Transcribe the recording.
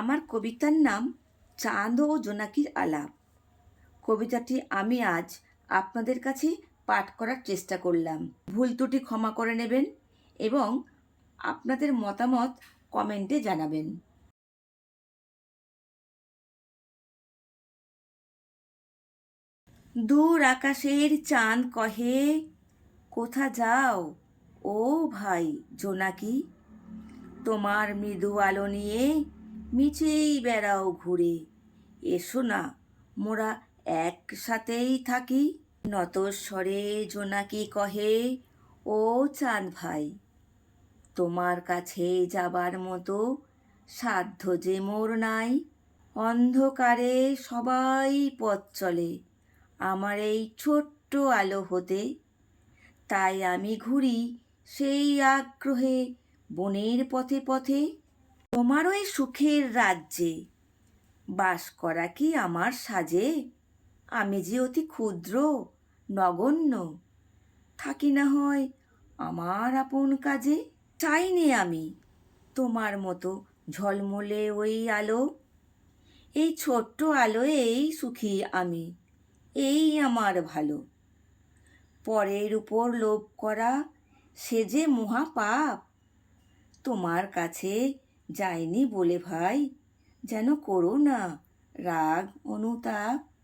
আমার কবিতার নাম চাঁদ ও জোনাকির আলাপ। কবিতাটি আমি আজ আপনাদের কাছে পাঠ করার চেষ্টা করলাম। ভুল ত্রুটি ক্ষমা করে নেবেন এবং আপনাদের মতামত কমেন্টে জানাবেন। দূর আকাশের চাঁদ কহে, কোথা যাও ও ভাই জোনাকি? তোমার মৃদু আলো নিয়ে মিছেই বেড়াও ঘুরে। এসো না, মোরা একসাথেই থাকি। নতস্বরে জোনাকি কহে, ও চাঁদ ভাই, তোমার কাছে যাবার মতো সাধ্য যে মোর নাই। অন্ধকারে সবাই পথ চলে, আমার এই ছোট্ট আলো হতে। তাই আমি ঘুরি সেই আগ্রহে, বনের পথে পথে। তোমারও এই সুখের রাজ্যে বাস করা কি আমার সাজে? আমি যে অতি ক্ষুদ্র, নগণ্য, থাকি না হয় আমার আপন কাজে? চাইনি আমি তোমার মতো ঝলমলে ওই আলো, এই ছোট্ট আলোয়েই সুখী আমি, এই আমার ভালো। পরের উপর লোভ করা সে যে মহা পাপ তোমার কাছে যায়নি বলে ভাই। যেন করো না। রাগ অনুতাপ